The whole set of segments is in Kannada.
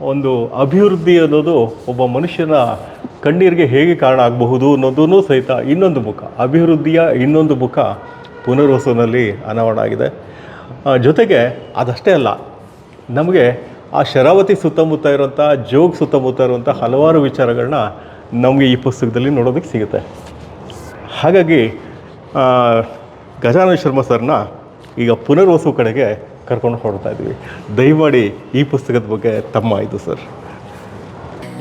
ಒಂದು ಅಭಿವೃದ್ಧಿ ಅನ್ನೋದು ಒಬ್ಬ ಮನುಷ್ಯನ ಕಣ್ಣೀರಿಗೆ ಹೇಗೆ ಕಾರಣ ಆಗಬಹುದು ಅನ್ನೋದನ್ನು ಸಹಿತ ಇನ್ನೊಂದು ಮುಖ, ಅಭಿವೃದ್ಧಿಯ ಇನ್ನೊಂದು ಮುಖ ಪುನರ್ವಸನಲ್ಲಿ ಅನಾವರಣ ಆಗಿದೆ. ಜೊತೆಗೆ ಅದಷ್ಟೇ ಅಲ್ಲ, ನಮಗೆ ಆ ಶರಾವತಿ ಸುತ್ತಮುತ್ತ ಇರುವಂಥ, ಜೋಗ್ ಸುತ್ತಮುತ್ತ ಇರುವಂಥ ಹಲವಾರು ವಿಚಾರಗಳನ್ನ ನಮಗೆ ಈ ಪುಸ್ತಕದಲ್ಲಿ ನೋಡೋದಕ್ಕೆ ಸಿಗುತ್ತೆ. ಹಾಗಾಗಿ ಗಜಾನಂದ ಶರ್ಮ ಸರ್ನ ಈಗ ಪುನರ್ವಸು ಕಡೆಗೆ ಕರ್ಕೊಂಡು ಹೊರಡ್ತಾ ಇದ್ವಿ. ದಯಮಾಡಿ ಈ ಪುಸ್ತಕದ ಬಗ್ಗೆ ತಮ್ಮ ಆಯಿತು ಸರ್.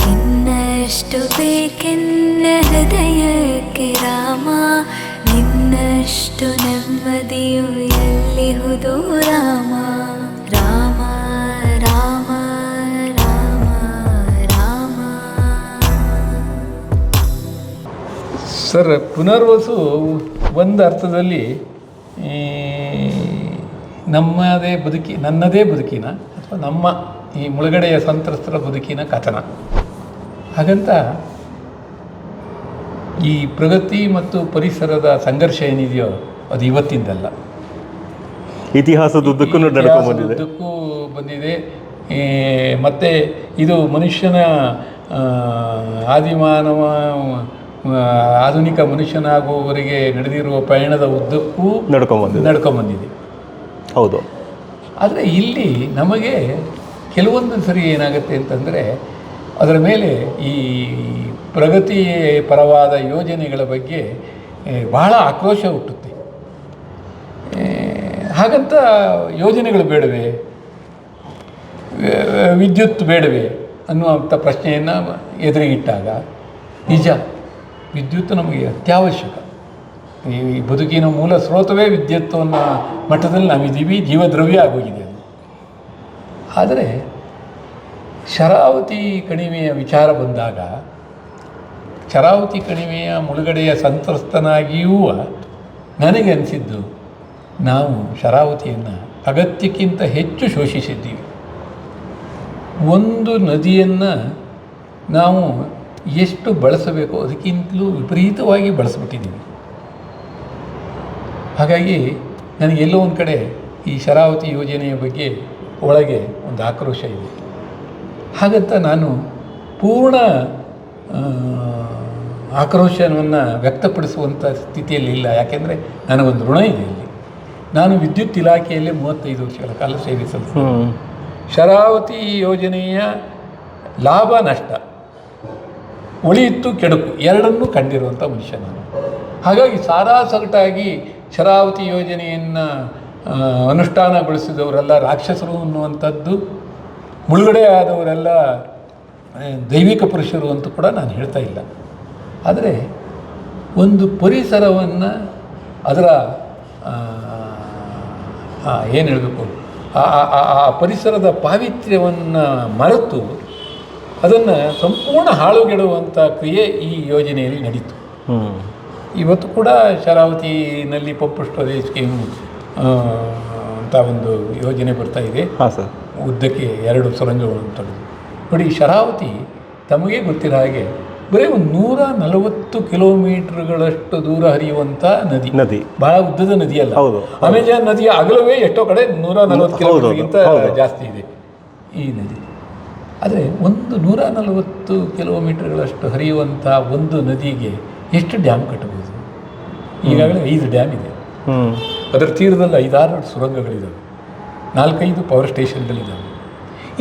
ನಿನ್ನಷ್ಟು ಬೇಕೆನ್ನ ಹೃದಯಕ್ಕೆ ರಾಮ ನಿನ್ನಷ್ಟು ನೆಮ್ಮದಿಯು ಎಲ್ಲಿಹುದು ರಾಮ? ರಾಮ ರಾಮ ರಾಮ ರಾಮ. ಸರ್ ಪುನರ್ವಸು ಒಂದು ಅರ್ಥದಲ್ಲಿ ಈ, ನಮ್ಮದೇ ಬದುಕಿ ನನ್ನದೇ ಬದುಕಿನ ಅಥವಾ ನಮ್ಮ ಈ ಮುಳುಗಡೆಯ ಸಂತ್ರಸ್ತರ ಬದುಕಿನ ಕಥನ. ಹಾಗಂತ ಈ ಪ್ರಗತಿ ಮತ್ತು ಪರಿಸರದ ಸಂಘರ್ಷ ಏನಿದೆಯೋ ಅದು ಇವತ್ತಿಂದಲ್ಲ. ಇತಿಹಾಸದುದ್ದಕ್ಕೂ ನಡ್ಕೊಂಡು ಬಂದಿದೆ. ಉದ್ದಕ್ಕೂ ಬಂದಿದೆ. ಮತ್ತು ಇದು ಮನುಷ್ಯನ ಆದಿಮಾನವ ಆಧುನಿಕ ಮನುಷ್ಯನಾಗುವವರೆಗೆ ನಡೆದಿರುವ ಪಯಣದ ಉದ್ದಕ್ಕೂ ನಡ್ಕೊಂಡು ಬಂದಿದೆ. ನಡ್ಕೊಂಬಂದಿದೆ ಹೌದು. ಆದರೆ ಇಲ್ಲಿ ನಮಗೆ ಕೆಲವೊಂದು ಸರಿ ಏನಾಗುತ್ತೆ ಅಂತಂದರೆ ಅದರ ಮೇಲೆ ಈ ಪ್ರಗತಿ ಪರವಾದ ಯೋಜನೆಗಳ ಬಗ್ಗೆ ಬಹಳ ಆಕ್ರೋಶ ಹುಟ್ಟುತ್ತೆ. ಹಾಗಂತ ಯೋಜನೆಗಳು ಬೇಡವೇ? ವಿದ್ಯುತ್ ಬೇಡವೇ ಅನ್ನುವಂಥ ಪ್ರಶ್ನೆಯನ್ನು ಎದುರಿಗಿಟ್ಟಾಗ, ನಿಜ, ವಿದ್ಯುತ್ ನಮಗೆ ಅತ್ಯವಶ್ಯಕ. ಈ ಬದುಕಿನ ಮೂಲ ಸ್ರೋತವೇ ವಿದ್ಯುತ್ತು ಅನ್ನೋ ಮಟ್ಟದಲ್ಲಿ ನಾವಿದ್ದೀವಿ, ಜೀವದ್ರವ್ಯ ಆಗೋಗಿದೆ ಅದು. ಆದರೆ ಶರಾವತಿ ಕಣಿವೆಯ ವಿಚಾರ ಬಂದಾಗ, ಶರಾವತಿ ಕಣಿವೆಯ ಮುಳುಗಡೆಯ ಸಂತ್ರಸ್ತನಾಗಿಯೂ ನನಗೆ ಅನಿಸಿದ್ದು, ನಾವು ಶರಾವತಿಯನ್ನು ಅಗತ್ಯಕ್ಕಿಂತ ಹೆಚ್ಚು ಶೋಷಿಸಿದ್ದೀವಿ. ಒಂದು ನದಿಯನ್ನು ನಾವು ಎಷ್ಟು ಬಳಸಬೇಕು ಅದಕ್ಕಿಂತಲೂ ವಿಪರೀತವಾಗಿ ಬಳಸ್ಬಿಟ್ಟಿದ್ದೀವಿ. ಹಾಗಾಗಿ ನನಗೆ ಎಲ್ಲೋ ಒಂದು ಕಡೆ ಈ ಶರಾವತಿ ಯೋಜನೆಯ ಬಗ್ಗೆ ಒಳಗೆ ಒಂದು ಆಕ್ರೋಶ ಇದೆ. ಹಾಗಂತ ನಾನು ಪೂರ್ಣ ಆಕ್ರೋಶವನ್ನು ವ್ಯಕ್ತಪಡಿಸುವಂಥ ಸ್ಥಿತಿಯಲ್ಲಿ ಇಲ್ಲ. ಯಾಕೆಂದರೆ ನನಗೊಂದು ಋಣ ಇದೆ ಇಲ್ಲಿ. ನಾನು ವಿದ್ಯುತ್ ಇಲಾಖೆಯಲ್ಲಿ ಮೂವತ್ತೈದು ವರ್ಷಗಳ ಕಾಲ ಸೇವೆ ಸಲ್ಲಿಸಿದೆ. ಶರಾವತಿ ಯೋಜನೆಯ ಲಾಭ ನಷ್ಟ ಉಳಿಯಿತು ಕೆಡುಕು ಎರಡನ್ನೂ ಕಂಡಿರುವಂಥ ಮನುಷ್ಯ ನಾನು. ಹಾಗಾಗಿ ಸಾರಾ ಸಗಟಾಗಿ ಶರಾವತಿ ಯೋಜನೆಯನ್ನು ಅನುಷ್ಠಾನಗೊಳಿಸಿದವರೆಲ್ಲ ರಾಕ್ಷಸರು ಅನ್ನುವಂಥದ್ದು, ಮುಳುಗಡೆ ಆದವರೆಲ್ಲ ದೈವಿಕ ಪುರುಷರು ಅಂತ ಕೂಡ ನಾನು ಹೇಳ್ತಾ ಇಲ್ಲ. ಆದರೆ ಒಂದು ಪರಿಸರವನ್ನು ಅದರ ಏನು ಹೇಳಬೇಕು? ಆ ಪರಿಸರದ ಪಾವಿತ್ರ್ಯವನ್ನು ಮರೆತು ಅದನ್ನು ಸಂಪೂರ್ಣ ಹಾಳುಗೆಡುವಂಥ ಕ್ರಿಯೆ ಈ ಯೋಜನೆಯಲ್ಲಿ ನಡೀತು. ಇವತ್ತು ಕೂಡ ಶರಾವತಿನಲ್ಲಿ ಪಂಪ್ ಸ್ಟೋರೇಜ್ ಸ್ಕೀಮ್ ಅಂತ ಒಂದು ಯೋಜನೆ ಬರ್ತಾ ಇದೆ. ಹಾಂ ಸರ್. ಉದ್ದಕ್ಕೆ ಎರಡು ಸುರಂಗಗಳನ್ನು ತೊಡೆದು ನೋಡಿ ಶರಾವತಿ ತಮಗೆ ಗೊತ್ತಿರೋ ಹಾಗೆ ಬರೀ ಒಂದು ನೂರ ನಲವತ್ತು ಕಿಲೋಮೀಟರ್ಗಳಷ್ಟು ದೂರ ಹರಿಯುವಂಥ ನದಿ. ನದಿ. ಬಹಳ ಉದ್ದದ ನದಿಯಲ್ಲ ಹೌದು. ಅಮೆಜಾನ್ ನದಿಯ ಅಗಲವೇ ಎಷ್ಟೋ ಕಡೆ ನೂರ ನಲವತ್ತು ಕಿಲೋಮೀಟರ್ಗಿಂತ ಜಾಸ್ತಿ ಇದೆ ಈ ನದಿ. ಆದರೆ ಒಂದು ನೂರ ನಲವತ್ತು ಕಿಲೋಮೀಟರ್ಗಳಷ್ಟು ಹರಿಯುವಂಥ ಒಂದು ನದಿಗೆ ಎಷ್ಟು ಡ್ಯಾಮ್ ಕಟ್ಟಬಹುದು? ಈಗಾಗಲೇ ಐದು ಡ್ಯಾಮ್ ಇದೆ. ಅದರ ತೀರದಲ್ಲಿ ಐದಾರು ಸುರಂಗಗಳಿದ್ದಾವೆ ನಾಲ್ಕೈದು ಪವರ್ ಸ್ಟೇಷನ್ಗಳಿದ್ದಾವೆ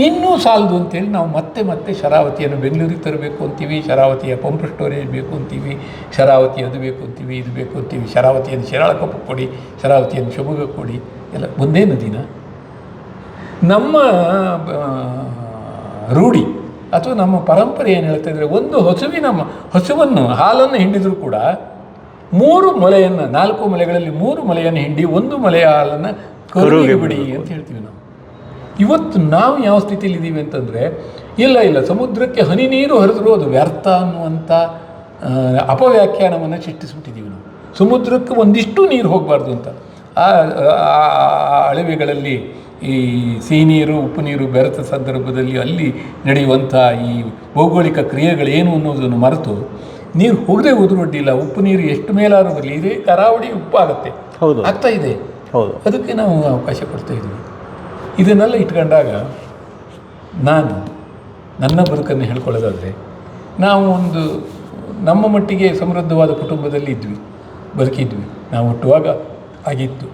ಇನ್ನೂ ಸಾಲದು ಅಂತೇಳಿ ನಾವು ಮತ್ತೆ ಮತ್ತೆ ಶರಾವತಿಯನ್ನು ಬೆಂಗಳೂರಿಗೆ ತರಬೇಕು ಅಂತೀವಿ ಶರಾವತಿಯ ಪಂಪ್ ಸ್ಟೋರೇಜ್ ಬೇಕು ಅಂತೀವಿ ಶರಾವತಿ ಅದು ಬೇಕು ಅಂತೀವಿ ಇದು ಬೇಕು ಅಂತೀವಿ ಶರಾವತಿಯನ್ನು ಶಿರಾಳಕೊಪ್ಪ ಕೊಡಿ ಶರಾವತಿಯನ್ನು ಶಿವಮೊಗ್ಗ ಕೊಡಿ ಎಲ್ಲ ಒಂದೇ ನದಿನ? ನಮ್ಮ ರೂಢಿ ಅಥವಾ ನಮ್ಮ ಪರಂಪರೆ ಏನು ಹೇಳ್ತಾ ಇದ್ದರೆ ಒಂದು ಹಸುವಿನ ಹಸುವನ್ನು ಹಾಲನ್ನು ಹಿಂಡಿದರೂ ಕೂಡ ಮೂರು ಮೊಲೆಯನ್ನು ನಾಲ್ಕು ಮೊಲೆಗಳಲ್ಲಿ ಮೂರು ಮೊಲೆಯನ್ನು ಹಿಂಡಿ ಒಂದು ಮೊಲೆಯ ಹಾಲನ್ನು ಕರುವಿಗೆ ಬಿಡಿ ಅಂತ ಹೇಳ್ತೀವಿ ನಾವು. ಇವತ್ತು ನಾವು ಯಾವ ಸ್ಥಿತಿಯಲ್ಲಿ ಇದ್ದೀವಿ ಅಂತಂದರೆ ಇಲ್ಲ ಇಲ್ಲ ಸಮುದ್ರಕ್ಕೆ ಹನಿ ನೀರು ಹರಿದ್ರು ಅದು ವ್ಯರ್ಥ ಅನ್ನುವಂಥ ಅಪವ್ಯಾಖ್ಯಾನವನ್ನು ಸೃಷ್ಟಿಸಿಬಿಟ್ಟಿದ್ದೀವಿ ನಾವು. ಸಮುದ್ರಕ್ಕೆ ಒಂದಿಷ್ಟು ನೀರು ಹೋಗಬಾರ್ದು ಅಂತ. ಆ ಅಳವೆಗಳಲ್ಲಿ ಈ ಸಿಹಿ ನೀರು ಉಪ್ಪು ನೀರು ಬೆರೆತ ಸಂದರ್ಭದಲ್ಲಿ ಅಲ್ಲಿ ನಡೆಯುವಂಥ ಈ ಭೌಗೋಳಿಕ ಕ್ರಿಯೆಗಳೇನು ಅನ್ನೋದನ್ನು ಮರೆತು ನೀರು ಹೋಗದೆ ಉದುರೊಡ್ಡಿಲ್ಲ ಉಪ್ಪು ನೀರು ಎಷ್ಟು ಮೇಲಾದ್ರೂ ಬರಲಿ ಇದೇ ಕರಾವಳಿ ಉಪ್ಪಾಗುತ್ತೆ. ಹೌದು. ಆಗ್ತಾ ಇದೆ. ಹೌದು. ಅದಕ್ಕೆ ನಾವು ಅವಕಾಶ ಕೊಡ್ತಾ ಇದ್ವಿ. ಇದನ್ನೆಲ್ಲ ಇಟ್ಕೊಂಡಾಗ ನಾನು ನನ್ನ ಬದುಕನ್ನು ಹೇಳ್ಕೊಳ್ಳೋದಾದರೆ ನಾವು ಒಂದು ನಮ್ಮ ಮಟ್ಟಿಗೆ ಸಮೃದ್ಧವಾದ ಕುಟುಂಬದಲ್ಲಿ ಇದ್ವಿ ಬದುಕಿದ್ವಿ. ನಾವು ಹುಟ್ಟುವಾಗ ಆಗಿತ್ತು.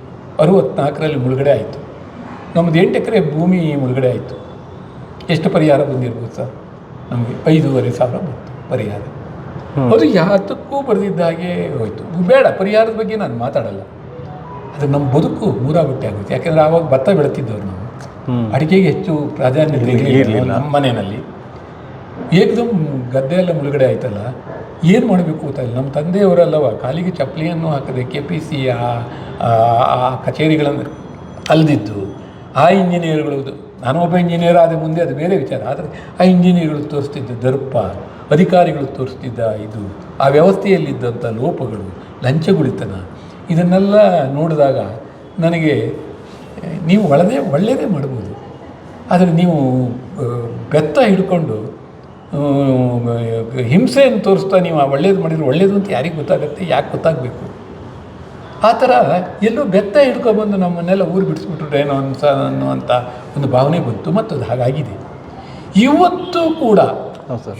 ಅರುವತ್ನಾಲ್ಕರಲ್ಲಿ ಮುಳುಗಡೆ ಆಯಿತು. ನಮ್ಮದು ಎಂಟು ಎಕರೆ ಭೂಮಿ ಮುಳುಗಡೆ ಆಯಿತು. ಎಷ್ಟು ಪರಿಹಾರ ಬಂದಿರ್ಬೋದು ಸರ್? ನಮಗೆ ಐದೂವರೆ ಸಾವಿರ ಬಂತು ಪರಿಹಾರ. ಅದು ಯಾತಕ್ಕೂ ಬರೆದಿದ್ದ ಹಾಗೆ ಹೋಯಿತು. ಬೇಡ ಪರಿಹಾರದ ಬಗ್ಗೆ ನಾನು ಮಾತಾಡಲ್ಲ. ಅದು ನಮ್ಮ ಬದುಕು ಮೂರಾಗುಟ್ಟೆ ಆಗುತ್ತೆ ಯಾಕೆಂದರೆ ಆವಾಗ ಭತ್ತ ಬೆಳೆತಿದ್ದವ್ರು ನಾವು. ಅಡಿಕೆಗೆ ಹೆಚ್ಚು ಪ್ರಾಧಾನ್ಯ ಇರ್ಲಿಲ್ಲ. ಇರಲಿಲ್ಲ. ನಮ್ಮ ಮನೆಯಲ್ಲಿ. ಏಕದಮ್ ಗದ್ದೆ ಎಲ್ಲ ಮುಳುಗಡೆ ಆಯ್ತಲ್ಲ ಏನು ಮಾಡಬೇಕು ಗೊತ್ತಾಯಿಲ್ಲ ನಮ್ಮ ತಂದೆಯವರಲ್ಲವ ಕಾಲಿಗೆ ಚಪ್ಪಲಿಯನ್ನು ಹಾಕದೆ ಕೆ ಪಿ ಸಿ ಆ ಕಚೇರಿಗಳನ್ನು ಅಲ್ದಿದ್ದು. ಆ ಇಂಜಿನಿಯರ್ಗಳು ಒಬ್ಬ ಇಂಜಿನಿಯರ್ ಆದ ಮುಂದೆ ಅದು ಬೇರೆ ವಿಚಾರ. ಆದರೆ ಆ ಇಂಜಿನಿಯರ್ಗಳು ತೋರಿಸ್ತಿದ್ದ ದರ್ಪ, ಅಧಿಕಾರಿಗಳು ತೋರಿಸ್ತಿದ್ದ ಇದು, ಆ ವ್ಯವಸ್ಥೆಯಲ್ಲಿದ್ದಂಥ ಲೋಪಗಳು, ಲಂಚಗುಳಿತನ, ಇದನ್ನೆಲ್ಲ ನೋಡಿದಾಗ ನನಗೆ, ನೀವು ಒಳ್ಳೆದೇ ಒಳ್ಳೆಯದೇ ಮಾಡ್ಬೋದು. ಆದರೆ ನೀವು ಬೆತ್ತ ಹಿಡ್ಕೊಂಡು ಹಿಂಸೆಯನ್ನು ತೋರಿಸ್ತಾ ನೀವು ಆ ಒಳ್ಳೇದು ಮಾಡಿದರೆ ಒಳ್ಳೇದು ಅಂತ ಯಾರಿಗೆ ಗೊತ್ತಾಗುತ್ತೆ, ಯಾಕೆ ಗೊತ್ತಾಗಬೇಕು? ಆ ಥರ ಎಲ್ಲೂ ಬೆತ್ತ ಹಿಡ್ಕೊಬಂದು ನಮ್ಮನ್ನೆಲ್ಲ ಊರು ಬಿಡಿಸ್ಬಿಟ್ರೇನೋ ಅನ್ಸ ಅನ್ನುವಂಥ ಒಂದು ಭಾವನೆ ಬಂತು. ಮತ್ತು ಅದು ಹಾಗಾಗಿದೆ. ಇವತ್ತು ಕೂಡ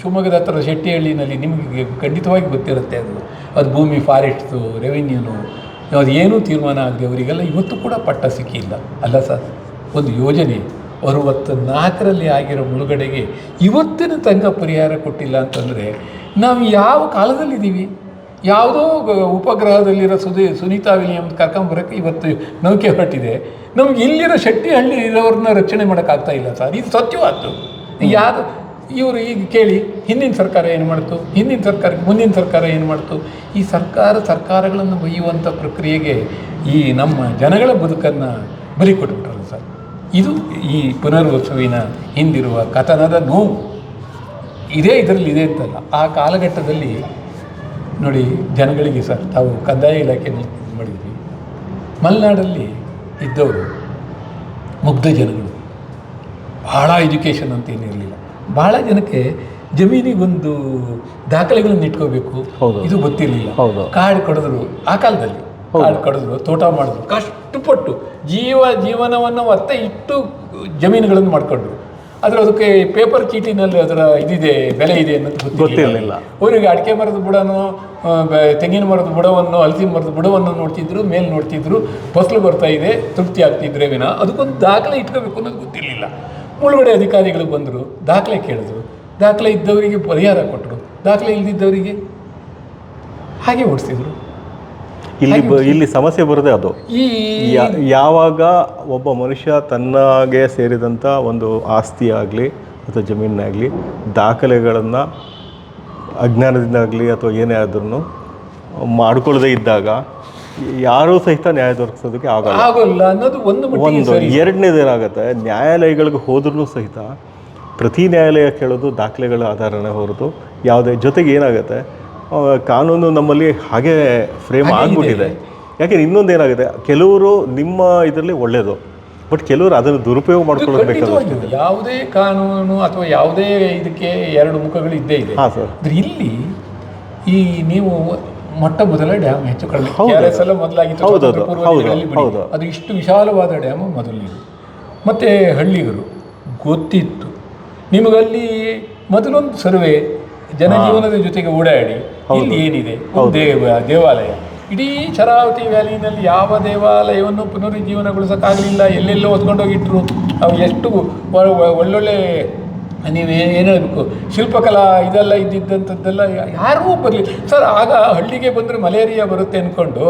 ಶಿವಮೊಗ್ಗದ ಹತ್ರ ಶೆಟ್ಟಿಹಳ್ಳಿನಲ್ಲಿ ನಿಮಗೆ ಖಂಡಿತವಾಗಿ ಗೊತ್ತಿರುತ್ತೆ ಅದು. ಅದು ಭೂಮಿ ಫಾರೆಸ್ಟ್ದು ರೆವಿನ್ಯೂನು ಅದು ಏನೂ ತೀರ್ಮಾನ ಆಗದೆ ಅವರಿಗೆಲ್ಲ ಇವತ್ತು ಕೂಡ ಪಟ್ಟ ಸಿಕ್ಕಿಲ್ಲ ಅಲ್ಲ ಸರ್ ಒಂದು ಯೋಜನೆ ಅರುವತ್ತು ನಾಲ್ಕರಲ್ಲಿ ಆಗಿರೋ ಮುಳುಗಡೆಗೆ ಇವತ್ತಿನ ತಂಗ ಪರಿಹಾರ ಕೊಟ್ಟಿಲ್ಲ ಅಂತಂದರೆ ನಾವು ಯಾವ ಕಾಲದಲ್ಲಿದ್ದೀವಿ? ಯಾವುದೋ ಉಪಗ್ರಹದಲ್ಲಿರೋ ಸುದಿ ಸುನೀತಾ ವಿಲಿಯಮ್ ಕರ್ಕೊಂಬರಕ್ಕೆ ಇವತ್ತು ನೌಕೆ ಹೊರಟಿದೆ. ನಮ್ಗೆ ಇಲ್ಲಿರೋ ಶೆಟ್ಟಿಹಳ್ಳಿ ಇರೋರನ್ನ ರಕ್ಷಣೆ ಮಾಡೋಕ್ಕಾಗ್ತಾ ಇಲ್ಲ ಸರ್. ಇದು ಸತ್ಯವಾದ್ದು. ಯಾರು ಇವರು ಈಗ ಕೇಳಿ ಹಿಂದಿನ ಸರ್ಕಾರ ಏನು ಮಾಡ್ತು? ಹಿಂದಿನ ಸರ್ಕಾರ ಮುಂದಿನ ಸರ್ಕಾರ ಏನು ಮಾಡ್ತು? ಈ ಸರ್ಕಾರ ಸರ್ಕಾರಗಳನ್ನು ಬೈಯುವಂಥ ಪ್ರಕ್ರಿಯೆಗೆ ಈ ನಮ್ಮ ಜನಗಳ ಬದುಕನ್ನು ಬಲಿ ಕೊಟ್ಬಿಟ್ರಲ್ಲ ಸರ್. ಇದು ಈ ಪುನರ್ವಸುವಿನ ಹಿಂದಿರುವ ಕಥನದ ನೋವು. ಇದೇ ಇದರಲ್ಲಿ ಇದೆ ಅಂತಲ್ಲ. ಆ ಕಾಲಘಟ್ಟದಲ್ಲಿ ನೋಡಿ ಜನಗಳಿಗೆ ಸರ್ ತಾವು ಕಂದಾಯ ಇಲಾಖೆಯಲ್ಲಿ ಮಾಡಿದ್ವಿ ಮಲೆನಾಡಲ್ಲಿ ಇದ್ದವರು ಮುಗ್ಧ ಜನಗಳು ಭಾಳ ಎಜುಕೇಷನ್ ಅಂತ ಏನಿರಲಿಲ್ಲ ಭಾಳ ಜನಕ್ಕೆ ಜಮೀನಿಗೊಂದು ದಾಖಲೆಗಳನ್ನು ಇಟ್ಕೋಬೇಕು. ಇದು ಗೊತ್ತಿರಲಿಲ್ಲ. ಕಾಡು ಕಡಿದ್ರು ಆ ಕಾಲದಲ್ಲಿ. ಕಾಡು ಕಡಿದ್ರು ತೋಟ ಮಾಡಿದ್ರು ಕಷ್ಟಪಟ್ಟು ಜೀವ ಜೀವನವನ್ನು ಮತ್ತೆ ಇಟ್ಟು ಜಮೀನುಗಳನ್ನು ಮಾಡ್ಕೊಂಡ್ರು ಆದರೆ ಅದಕ್ಕೆ ಪೇಪರ್ ಚೀಟಿನಲ್ಲಿ ಅದರ ಇದಿದೆ ಬೆಲೆ ಇದೆ ಅನ್ನೋದು ಗೊತ್ತಿರಲಿಲ್ಲ. ಅವರಿಗೆ ಅಡಿಕೆ ಮರದ ಬುಡನೋ ತೆಂಗಿನ ಮರದ ಬುಡವನ್ನು ಹಲಸಿನ ಮರದ ಬುಡವನ್ನು ನೋಡ್ತಿದ್ರು ಮೇಲೆ ನೋಡ್ತಿದ್ರು ಫಸಲು ಬರ್ತಾ ಇದೆ ತೃಪ್ತಿ ಆಗ್ತಿದ್ರೆ ವಿನ. ಅದಕ್ಕೊಂದು ದಾಖಲೆ ಇಟ್ಕೋಬೇಕು ಅನ್ನೋದು ಗೊತ್ತಿರಲಿಲ್ಲ. ಮುಳುಗಡೆ ಅಧಿಕಾರಿಗಳು ಬಂದರು ದಾಖಲೆ ಕೇಳಿದ್ರು. ದಾಖಲೆ ಇದ್ದವರಿಗೆ ಪರಿಹಾರ ಕೊಟ್ಟರು. ದಾಖಲೆ ಇಲ್ದಿದ್ದವರಿಗೆ ಹಾಗೆ ಓಡಿಸಿದ್ರು ಇಲ್ಲಿ ಬ- ಇಲ್ಲಿ ಸಮಸ್ಯೆ ಬರೋದೇ ಅದು. ಈ ಯಾ- ಯಾವಾಗ ಒಬ್ಬ ಮನುಷ್ಯ ತನ್ನಾಗೆ ಸೇರಿದಂಥ ಒಂದು ಆಸ್ತಿ ಆಗಲಿ ಅಥವಾ ಜಮೀನಾಗಲಿ ದಾಖಲೆಗಳನ್ನು ಅಜ್ಞಾನದಿಂದಾಗಲಿ ಅಥವಾ ಏನೇ ಆದ್ರೂ ಮಾಡ್ಕೊಳ್ಳದೆ ಇದ್ದಾಗ ಯಾರೂ ಸಹಿತ ನ್ಯಾಯ ದೊರಕಿಸೋದಕ್ಕೆ ಆಗಲ್ಲ. ಆಗೋಲ್ಲ ಅನ್ನೋದು ಒಂದು ಮಟ್ಟಿಗೆ ಒಂದು ಸರಿ. ಎರಡನೇದೇನಾಗುತ್ತೆ ನ್ಯಾಯಾಲಯಗಳಿಗೆ ಹೋದ್ರೂ ಸಹಿತ ಪ್ರತಿ ನ್ಯಾಯಾಲಯ ಕೇಳೋದು ದಾಖಲೆಗಳ ಆಧಾರನೇ ಹೊರತು. ಯಾವುದೇ ಜೊತೆಗೆ ಏನಾಗುತ್ತೆ ಕಾನೂನು ನಮ್ಮಲ್ಲಿ ಹಾಗೆ ಫ್ರೇಮ್ ಆಗಿಬಿಟ್ಟಿದೆ. ಯಾಕೆಂದ್ರೆ ಇನ್ನೊಂದು ಏನಾಗಿದೆ? ಕೆಲವರು ನಿಮ್ಮ ಇದರಲ್ಲಿ ಒಳ್ಳೆಯದು ಬಟ್ ಕೆಲವರು ಅದನ್ನು ದುರುಪಯೋಗ ಮಾಡ್ಕೊಳ್ಳೋದು ಯಾವುದೇ ಕಾನೂನು ಅಥವಾ ಯಾವುದೇ ಇದಕ್ಕೆ ಎರಡು ಮುಖಗಳು ಇದ್ದೇ ಇದೆ. ಇಲ್ಲಿ ಈ ನೀವು ಮೊಟ್ಟ ಮೊದಲ ಡ್ಯಾಮ್ ಹೆಚ್ಚು ಕಡಿಮೆ. ಎಲ್ಲ ಮೊದಲಾಗಿತ್ತು. ಅದು ಇಷ್ಟು ವಿಶಾಲವಾದ ಡ್ಯಾಮು ಮೊದಲು ಮತ್ತು ಹಳ್ಳಿಗರು ಗೊತ್ತಿತ್ತು. ನಿಮಗಲ್ಲಿ ಮೊದಲೊಂದು ಸರ್ವೆ ಜನಜೀವನದ ಜೊತೆಗೆ ಓಡಾಡಿ ಇಲ್ಲಿ ಏನಿದೆ? ದೇವ ದೇವಾಲಯ. ಇಡೀ ಶರಾವತಿ ವ್ಯಾಲಿನಲ್ಲಿ ಯಾವ ದೇವಾಲಯವನ್ನು ಪುನರುಜ್ಜೀವನಗೊಳಿಸೋಕ್ಕಾಗಲಿಲ್ಲ ಎಲ್ಲೆಲ್ಲೋ ಹೊತ್ಕೊಂಡೋಗಿಟ್ರು. ಅವು ಎಷ್ಟು ಒಳ್ಳೊಳ್ಳೆ ನೀವು ಏನು ಹೇಳಬೇಕು? ಶಿಲ್ಪಕಲಾ ಇದೆಲ್ಲ ಇದ್ದಿದ್ದಂಥದ್ದೆಲ್ಲ ಯಾರಿಗೂ ಬರಲಿ ಸರ್ ಆಗ ಹಳ್ಳಿಗೆ ಬಂದರೆ ಮಲೇರಿಯಾ ಬರುತ್ತೆ ಅಂದ್ಕೊಂಡು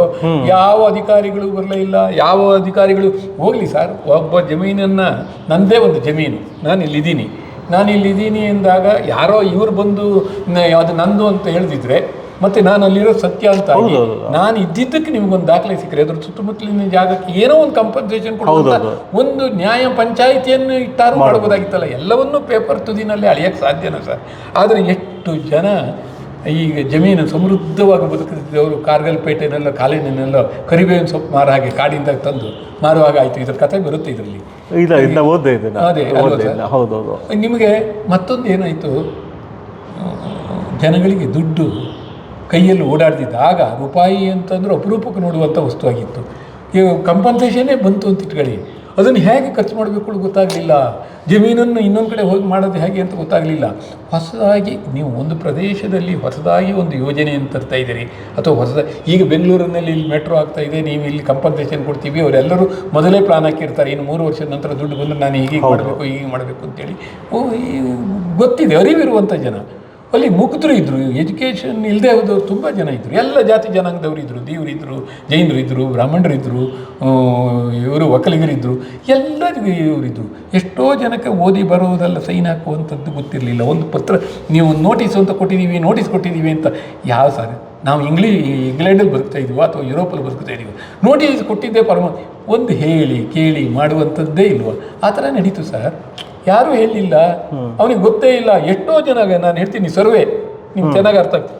ಯಾವ ಅಧಿಕಾರಿಗಳು ಬರಲೇ ಇಲ್ಲ ಯಾವ ಅಧಿಕಾರಿಗಳು ಹೋಗಲಿ ಸರ್. ಒಬ್ಬ ಜಮೀನನ್ನು ನನ್ನದೇ ಒಂದು ಜಮೀನು. ನಾನು ಇಲ್ಲಿದ್ದೀನಿ ನಾನು ಇಲ್ಲಿದ್ದೀನಿ ಎಂದಾಗ ಯಾರೋ ಇವ್ರು ಬಂದು ನ- ಅದು ನಂದು ಅಂತ ಹೇಳಿದಿದ್ರೆ ಮತ್ತೆ ನಾನು ಅಲ್ಲಿರೋ ಸತ್ಯ ಅಂತ ಆಗಿ ನಾನು ಇದ್ದಿದ್ದಕ್ಕೆ ನಿಮ್ಗೊಂದು ದಾಖಲೆ ಸಿಕ್ಕರೆ ಅದ್ರ ಸುತ್ತಮುತ್ತಲಿನ ಜಾಗಕ್ಕೆ ಏನೋ ಒಂದು ಕಂಪನ್ಸೇಷನ್ ಕೊಡುವಂತ ಒಂದು ನ್ಯಾಯ ಪಂಚಾಯಿತಿಯನ್ನು ಇಟ್ಟಾರು ಮಾಡಬಹುದಾಗಿತ್ತಲ್ಲ ಎಲ್ಲವನ್ನೂ ಪೇಪರ್ ತುದಿನಲ್ಲಿ ಅಳಿಯಕ್ಕೆ ಸಾಧ್ಯನ ಸರ್? ಆದರೆ ಎಷ್ಟು ಜನ ಈಗ ಜಮೀನು ಸಮೃದ್ಧವಾಗಿ ಬದುಕುತ್ತಿದ್ದವರು ಕಾರ್ಗಲ್ ಪೇಟೆನೆಲ್ಲ ಕಾಲಿನೆಲ್ಲ ಕರಿಬೇವಿನ ಸೊಪ್ಪು ಮಾರ ಹಾಗೆ ಕಾಡಿಂದ ತಂದು ಮಾರುವಾಗ ಆಯಿತು. ಇದ್ರ ಕಥೆ ಬರುತ್ತೆ ಇದರಲ್ಲಿ. ಓದ್ದೆ ಅದೇ, ಹೌದೌದು. ನಿಮಗೆ ಮತ್ತೊಂದು ಏನಾಯಿತು? ಜನಗಳಿಗೆ ದುಡ್ಡು ಕೈಯಲ್ಲಿ ಓಡಾಡ್ತಿದ್ದ ಆಗ ರೂಪಾಯಿ ಅಂತಂದ್ರೆ ಅಪರೂಪಕ್ಕೆ ನೋಡುವಂಥ ವಸ್ತುವಾಗಿತ್ತು ಈಗ ಕಂಪನ್ಸೇಷನ್ನೇ ಬಂತು ಅಂತ ಇಟ್ಕೊಳ್ಳಿ. ಅದನ್ನು ಹೇಗೆ ಖರ್ಚು ಮಾಡಬೇಕು ಗೊತ್ತಾಗಲಿಲ್ಲ. ಜಮೀನನ್ನು ಇನ್ನೊಂದು ಕಡೆ ಹೋಗಿ ಮಾಡೋದು ಹೇಗೆ ಅಂತ ಗೊತ್ತಾಗಲಿಲ್ಲ. ಹೊಸದಾಗಿ ನೀವು ಒಂದು ಪ್ರದೇಶದಲ್ಲಿ ಹೊಸದಾಗಿ ಒಂದು ಯೋಜನೆಯನ್ನು ತರ್ತಾ ಇದ್ದೀರಿ. ಅಥವಾ ಹೊಸದಾಗಿ ಈಗ ಬೆಂಗಳೂರಿನಲ್ಲಿ ಇಲ್ಲಿ ಮೆಟ್ರೋ ಆಗ್ತಾ ಇದೆ ನೀವು ಇಲ್ಲಿ ಕಂಪನ್ಸೇಷನ್ ಕೊಡ್ತೀವಿ ಅವರೆಲ್ಲರೂ ಮೊದಲೇ ಪ್ಲಾನ್ ಹಾಕಿರ್ತಾರೆ. ಇನ್ನು ಮೂರು ವರ್ಷದ ನಂತರ ದುಡ್ಡು ಬಂದರೆ ನಾನು ಹೀಗೆ ಮಾಡಬೇಕು ಹೀಗೆ ಮಾಡಬೇಕು ಅಂತೇಳಿ. ಓ ಈ ಗೊತ್ತಿದೆ ಅರಿವಿರುವಂಥ ಜನ. ಅಲ್ಲಿ ಮುಗ್ಧರು ಇದ್ದರು ಎಜುಕೇಷನ್ ಇಲ್ಲದೆ ಹೋದವ್ರು ತುಂಬ ಜನ ಇದ್ದರು ಎಲ್ಲ ಜಾತಿ ಜನಾಂಗದವರು ಇದ್ದರು ದೇವರು ಇದ್ದರು ಜೈನರು ಇದ್ದರು ಬ್ರಾಹ್ಮಣರು ಇದ್ದರು ಇವರು ಒಕ್ಕಲಿಗರಿದ್ದರು ಎಲ್ಲರಿಗೂ ಇವರಿದ್ದರು ಎಷ್ಟೋ ಜನಕ್ಕೆ ಓದಿ ಬರೋದೆಲ್ಲ ಸೈನ್ ಹಾಕುವಂಥದ್ದು ಗೊತ್ತಿರಲಿಲ್ಲ. ಒಂದು ಪತ್ರ, ನೀವು ನೋಟಿಸ್ ಅಂತ ಕೊಟ್ಟಿದ್ದೀವಿ, ನೋಟಿಸ್ ಕೊಟ್ಟಿದ್ದೀವಿ ಅಂತ. ಯಾವ ಸರ್ ನಾವು ಇಂಗ್ಲೀ, ಇಂಗ್ಲೆಂಡಲ್ಲಿ ಬದುಕ್ತಾ ಇದೀವೋ ಅಥವಾ ಯುರೋಪಲ್ಲಿ ಬದುಕ್ತಾ ಇದೀವಿ? ನೋಟಿಸ್ ಕೊಟ್ಟಿದ್ದೇ ಪರಮ ಒಂದು ಹೇಳಿ, ಕೇಳಿ ಮಾಡುವಂಥದ್ದೇ ಇಲ್ವ? ಆ ಥರ ನಡೀತು ಸರ್. ಯಾರೂ ಹೇಳಿಲ್ಲ. ಅವನಿಗೆ ಗೊತ್ತೇ ಇಲ್ಲ. ಎಷ್ಟೋ ಜನ ನಾನು ಹೇಳ್ತೀನಿ ಸರ್ವೆ. ನಿಮ್ಗೆ ಚೆನ್ನಾಗಿ ಅರ್ಥ ಆಗ್ತದೆ.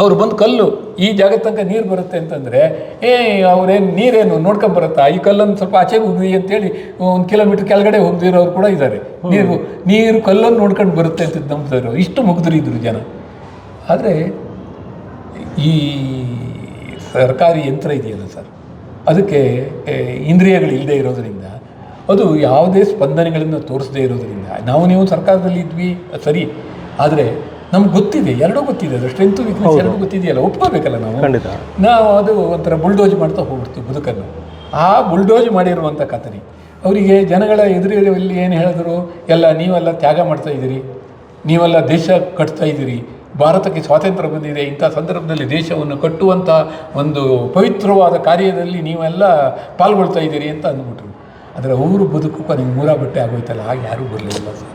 ಅವ್ರು ಬಂದು ಕಲ್ಲು ಈ ಜಾಗದ ತನಕ ನೀರು ಬರುತ್ತೆ ಅಂತಂದ್ರೆ ಏ ಅವ್ರೇನು ನೀರೇನು ನೋಡ್ಕೊಂಬರುತ್ತಾ ಈ ಕಲ್ಲನ್ನು ಸ್ವಲ್ಪ ಆಚೆ ಹೋಗಿ ಅಂತೇಳಿ ಒಂದು ಕಿಲೋಮೀಟ್ರ್ ಕೆಳಗಡೆ ಹೋಗ್ದಿರೋರು ಕೂಡ ಇದ್ದಾರೆ ನೀರು ನೀರು ಕಲ್ಲನ್ನು ನೋಡ್ಕೊಂಡು ಬರುತ್ತೆ ಅಂತ ನಂಬ್ತಾರೆ ಇಷ್ಟು ಮುಗ್ಧರಿದ್ರು ಜನ. ಆದರೆ ಈ ಸರ್ಕಾರಿ ಯಂತ್ರ ಇದೆಯಲ್ಲ ಸರ್ ಅದಕ್ಕೆ ಇಂದ್ರಿಯಗಳು ಇಲ್ಲದೆ ಇರೋದರಿಂದ ಅದು ಯಾವುದೇ ಸ್ಪಂದನೆಗಳನ್ನು ತೋರಿಸದೇ ಇರೋದರಿಂದ. ನಾವು ನೀವು ಸರ್ಕಾರದಲ್ಲಿ ಇದ್ವಿ ಅದು ಸರಿ. ಆದರೆ ನಮ್ಗೆ ಗೊತ್ತಿದೆ ಎರಡೂ ಗೊತ್ತಿದೆ ಅದು ಸ್ಟ್ರೆಂತು ವೀಕ್ನೆಸ್ ಎರಡೂ ಗೊತ್ತಿದೆಯಲ್ಲ ಒಪ್ಕೋಬೇಕಲ್ಲ ನಾವು? ನಾವು ಅದು ಒಂಥರ ಬುಲ್ಡೋಜ್ ಮಾಡ್ತಾ ಹೋಗ್ಬಿಡ್ತೀವಿ ಬದುಕನ್ನು. ಆ ಬುಲ್ಡೋಜ್ ಮಾಡಿರುವಂಥ ಕಥನಿ ಅವರಿಗೆ ಜನಗಳ ಎದುರಲ್ಲಿ ಏನು ಹೇಳಿದ್ರು? ಎಲ್ಲ ನೀವೆಲ್ಲ ತ್ಯಾಗ ಮಾಡ್ತಾ ಇದ್ದೀರಿ. ನೀವೆಲ್ಲ ದೇಶ ಕಟ್ತಾ ಇದ್ದೀರಿ. ಭಾರತಕ್ಕೆ ಸ್ವಾತಂತ್ರ್ಯ ಬಂದಿದೆ. ಇಂಥ ಸಂದರ್ಭದಲ್ಲಿ ದೇಶವನ್ನು ಕಟ್ಟುವಂಥ ಒಂದು ಪವಿತ್ರವಾದ ಕಾರ್ಯದಲ್ಲಿ ನೀವೆಲ್ಲ ಪಾಲ್ಗೊಳ್ತಾ ಇದ್ದೀರಿ ಅಂತ ಅಂದ್ಬಿಟ್ರು. ಆದರೆ ಅವರು ಬದುಕು ಕೊನೆಗೆ ಮೂರ ಬಟ್ಟೆ ಆಗೋಯ್ತಲ್ಲ ಹಾಗೆ ಯಾರೂ ಬರಲಿಲ್ಲ ಸರ್.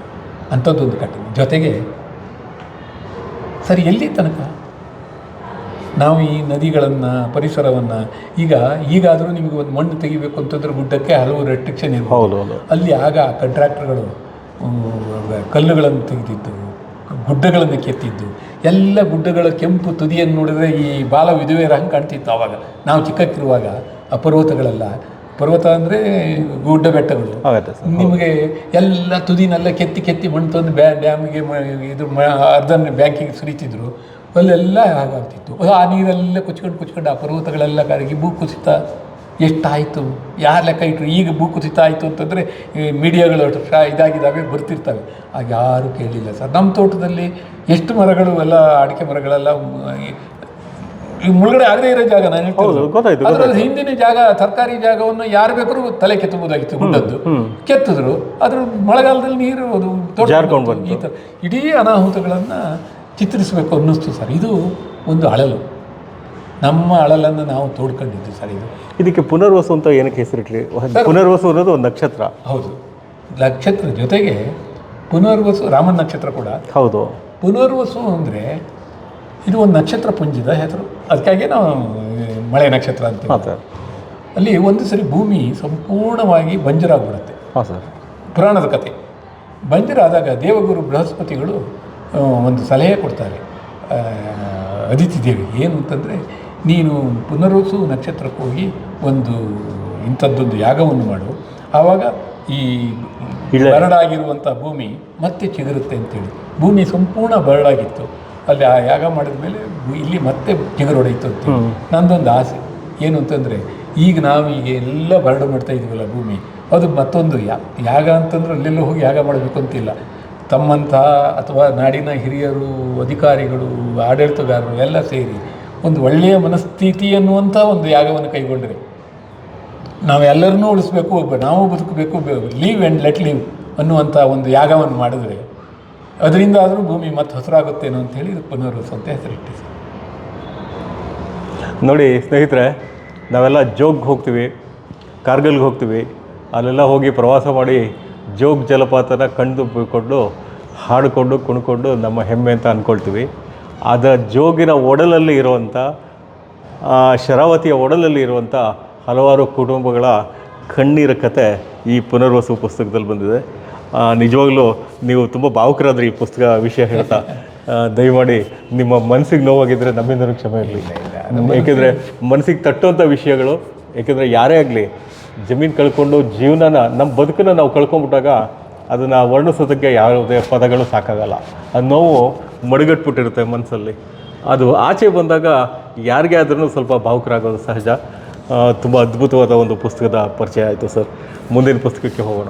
ಅಂಥದ್ದೊಂದು ಘಟನೆ. ಜೊತೆಗೆ ಸರಿ ಎಲ್ಲಿ ತನಕ? ನಾವು ಈ ನದಿಗಳನ್ನು ಪರಿಸರವನ್ನು ಈಗ ಈಗಾದರೂ ನಿಮಗೆ ಒಂದು ಮಣ್ಣು ತೆಗಿಬೇಕು ಅಂತಂದ್ರೆ ಗುಡ್ಡಕ್ಕೆ ಹಲವು ರೆಸ್ಟ್ರಿಕ್ಷನ್ ಇರ್ಬೋದು. ಅಲ್ಲಿ ಆಗ ಕಂಟ್ರಾಕ್ಟರ್ಗಳು ಕಲ್ಲುಗಳನ್ನು ತೆಗೆದಿದ್ದು ಗುಡ್ಡಗಳನ್ನು ಕೆತ್ತಿದ್ದು ಎಲ್ಲ ಗುಡ್ಡಗಳ ಕೆಂಪು ತುದಿಯನ್ನು ನೋಡಿದ್ರೆ ಈ ಬಾಲ ವಿಧುವೆಯರ ಹಂಗೆ ಕಾಣ್ತಿತ್ತು ಆವಾಗ. ನಾವು ಚಿಕ್ಕಕ್ಕಿರುವಾಗ ಆ ಪರ್ವತಗಳೆಲ್ಲ ಪರ್ವತ ಅಂದರೆ ಗುಡ್ಡ ಬೆಟ್ಟಗಳು. ಆಗತ್ತೆ ಸರ್ ನಿಮಗೆ ಎಲ್ಲ ತುದಿನೆಲ್ಲ ಕೆತ್ತಿ ಕೆತ್ತಿ ಮಣ್ಣು ತಂದು ಬ್ಯಾ ಡ್ಯಾಮಿಗೆ ಮ ಇದು ಮ ಅರ್ಧನ್ನ ಬ್ಯಾಂಕಿಗೆ ಸುರಿತಿದ್ರು. ಅಲ್ಲೆಲ್ಲ ಹಾಗಾಗ್ತಿತ್ತು. ಆ ನೀರೆಲ್ಲ ಕುಚ್ಕೊಂಡು ಕುಚ್ಕೊಂಡು ಆ ಪರ್ವತಗಳೆಲ್ಲ ಕರಗಿ ಭೂ ಕುಸಿತ ಎಷ್ಟಾಯಿತು? ಯಾರು ಲೆಕ್ಕ ಇಟ್ಟರು ಈಗ ಭೂ ಕುಸಿತ ಆಯಿತು ಅಂತಂದರೆ ಮೀಡಿಯಾಗಳು ಇದಾಗಿದ್ದಾವೆ ಬರ್ತಿರ್ತವೆ. ಆಗ ಯಾರೂ ಕೇಳಲಿಲ್ಲ ಸರ್. ನಮ್ಮ ತೋಟದಲ್ಲಿ ಎಷ್ಟು ಮರಗಳು ಎಲ್ಲ ಅಡಿಕೆ ಮರಗಳೆಲ್ಲ ಮ್, ಈ- ಮುಳುಗಡೆ ಆಗದೇ ಇರೋ ಜಾಗ ನಾನು ಹೇಳ್ತೀನಿ ಹೌದು, ಗೊತ್ತಾಯ್ತು, ಅದ್ರಲ್ಲಿ ಹಿಂದಿನ ಜಾಗ ಸರ್ಕಾರಿ ಜಾಗವನ್ನು ಯಾರು ಬೇಕಾದ್ರೂ ತಲೆ ಕೆತ್ತಬಹುದಾಗಿತ್ತು ಗುಡ್ಡದ್ದು. ಕೆತ್ತಿದ್ರು. ಅದ್ರ ಮಳೆಗಾಲದಲ್ಲಿ ನೀರು ಅದು ತೋಟ ಜಾರ್ಕೊಂಡ್ ಬಂತು. ಈ ಥರ ಇಡೀ ಅನಾಹುತಗಳನ್ನು ಚಿತ್ರಿಸಬೇಕು ಅನ್ನಿಸ್ತು ಸರ್. ಇದು ಒಂದು ಅಳಲು. ನಮ್ಮ ಅಳಲನ್ನು ನಾವು ತೋಡ್ಕೊಂಡಿದ್ದು ಸರ್ ಇದು. ಇದಕ್ಕೆ ಪುನರ್ವಸು ಅಂತ ಏನಕ್ಕೆ ಹೆಸರಿಟ್ರಿ? ಪುನರ್ವಸು ಅನ್ನೋದು ಒಂದು ನಕ್ಷತ್ರ. ಹೌದು. ನಕ್ಷತ್ರ ಜೊತೆಗೆ ಪುನರ್ವಸು ರಾಮನ ನಕ್ಷತ್ರ ಕೂಡ. ಹೌದು. ಪುನರ್ವಸು ಅಂದರೆ ಇದು ಒಂದು ನಕ್ಷತ್ರ ಪುಂಜದ ಹೆಸರು. ಅದಕ್ಕಾಗಿ ನಾವು ಮಳೆ ನಕ್ಷತ್ರ ಅಂತ ಹಾಂ ಸರ್. ಅಲ್ಲಿ ಒಂದು ಸರಿ ಭೂಮಿ ಸಂಪೂರ್ಣವಾಗಿ ಬಂಜರಾಗ್ಬಿಡುತ್ತೆ ಹಾಂ ಸರ್. ಪುರಾಣದ ಕತೆ. ಬಂಜರಾದಾಗ ದೇವಗುರು ಬೃಹಸ್ಪತಿಗಳು ಒಂದು ಸಲಹೆ ಕೊಡ್ತಾರೆ. ಅದಿತಿ ದೇವಿ ಏನು ಅಂತಂದರೆ ನೀನು ಪುನರ್ವಸು ನಕ್ಷತ್ರಕ್ಕೆ ಹೋಗಿ ಒಂದು ಇಂಥದ್ದೊಂದು ಯಾಗವನ್ನು ಮಾಡು. ಆವಾಗ ಈ. ಬರಡಾಗಿರುವಂಥ ಭೂಮಿ ಮತ್ತೆ ಚಿಗುರುತ್ತೆ ಅಂತೇಳಿ. ಭೂಮಿ ಸಂಪೂರ್ಣ ಬರಡಾಗಿತ್ತು. ಅಲ್ಲಿ ಆ ಯಾಗ ಮಾಡಿದ ಮೇಲೆ ಇಲ್ಲಿ ಮತ್ತೆ ಚಿಗುರೊಡೆಯಿತು ಅಂತ ನಂದೊಂದು ಆಸೆ. ಏನು ಅಂತಂದರೆ ಈಗ ನಾವು ಈಗ ಎಲ್ಲ ಬರಡು ಮಾಡ್ತಾ ಇದೀವಲ್ಲ ಭೂಮಿ ಅದು ಮತ್ತೊಂದು ಯಾ- ಯಾಗ ಅಂತಂದ್ರೆ ಅಲ್ಲೆಲ್ಲ ಹೋಗಿ ಯಾಗ ಮಾಡಬೇಕು ಅಂತಿಲ್ಲ ತಮ್ಮಂತಹ ಅಥವಾ ನಾಡಿನ ಹಿರಿಯರು ಅಧಿಕಾರಿಗಳು ಆಡಳಿತಗಾರರು ಎಲ್ಲ ಸೇರಿ ಒಂದು ಒಳ್ಳೆಯ ಮನಸ್ಥಿತಿ ಅನ್ನುವಂಥ ಒಂದು ಯಾಗವನ್ನು ಕೈಗೊಂಡ್ರೆ ನಾವೆಲ್ಲರನ್ನೂ ಉಳಿಸ್ಬೇಕು ಒಬ್ಬ ನಾವು ಬದುಕಬೇಕು ಲೀವ್ ಆ್ಯಂಡ್ ಲೆಟ್ ಲೀವ್ ಅನ್ನುವಂಥ ಒಂದು ಯಾಗವನ್ನು ಮಾಡಿದ್ರೆ ಅದರಿಂದ ಆದರೂ ಭೂಮಿ ಮತ್ತೆ ಹಸಿರಾಗುತ್ತೇನೋ ಅಂತೇಳಿ ಹೇಳಿ ಪುನರ್ವಸು ಅಂತ ನೋಡಿ ಸ್ನೇಹಿತರೆ, ನಾವೆಲ್ಲ ಜೋಗ್ ಹೋಗ್ತೀವಿ, ಕಾರ್ಗಲ್ಗೆ ಹೋಗ್ತೀವಿ. ಅಲ್ಲೆಲ್ಲ ಹೋಗಿ ಪ್ರವಾಸ ಮಾಡಿ ಜೋಗ್ ಜಲಪಾತನ ಕಣ್ಣು ಬಿಕೊಂಡು ಹಾಡಿಕೊಂಡು, ಕುಣ್ಕೊಂಡು ನಮ್ಮ ಹೆಮ್ಮೆ ಅಂತ ಅಂದ್ಕೊಳ್ತೀವಿ ಅದರ ಜೋಗಿನ ಒಡಲಲ್ಲಿ ಇರುವಂಥ ಶರಾವತಿಯ ಒಡಲಲ್ಲಿ ಇರುವಂಥ ಹಲವಾರು ಕುಟುಂಬಗಳ ಕಣ್ಣೀರ ಕತೆ ಈ ಪುನರ್ವಸು ಪುಸ್ತಕದಲ್ಲಿ ಬಂದಿದೆ. ನಿಜವಾಗ್ಲೂ ನೀವು ತುಂಬ ಭಾವುಕರಾದ್ರಿ ಈ ಪುಸ್ತಕ ವಿಷಯ ಹೇಳ್ತಾ. ಆ, ದಯಮಾಡಿ ನಿಮ್ಮ ಮನಸ್ಸಿಗೆ ನೋವಾಗಿದ್ದರೆ ನಮ್ಮಿಂದನೂ ಕ್ಷಮೆ ಇರಲಿ. ಏಕೆಂದರೆ ಮನಸ್ಸಿಗೆ ತಟ್ಟುವಂಥ ವಿಷಯಗಳು ಏಕೆಂದರೆ ಯಾರೇ ಆಗಲಿ ಜಮೀನು ಕಳ್ಕೊಂಡು ಜೀವನನ ನಮ್ಮ ಬದುಕನ್ನು ನಾವು ಕಳ್ಕೊಂಡ್ಬಿಟ್ಟಾಗ ಅದನ್ನು ವರ್ಣಿಸೋದಕ್ಕೆ ಯಾವುದೇ ಪದಗಳು ಸಾಕಾಗಲ್ಲ. ಅದು ನೋವು ಮಡುಗಟ್ಬಿಟ್ಟಿರುತ್ತೆ ಮನಸ್ಸಲ್ಲಿ. ಅದು ಆಚೆ ಬಂದಾಗ ಯಾರಿಗೆ ಆದ್ರೂ ಸ್ವಲ್ಪ ಭಾವುಕರಾಗೋದು ಸಹಜ. ತುಂಬ ಅದ್ಭುತವಾದ ಒಂದು ಪುಸ್ತಕದ ಪರಿಚಯ ಆಯಿತು ಸರ್. ಮುಂದಿನ ಪುಸ್ತಕಕ್ಕೆ ಹೋಗೋಣ.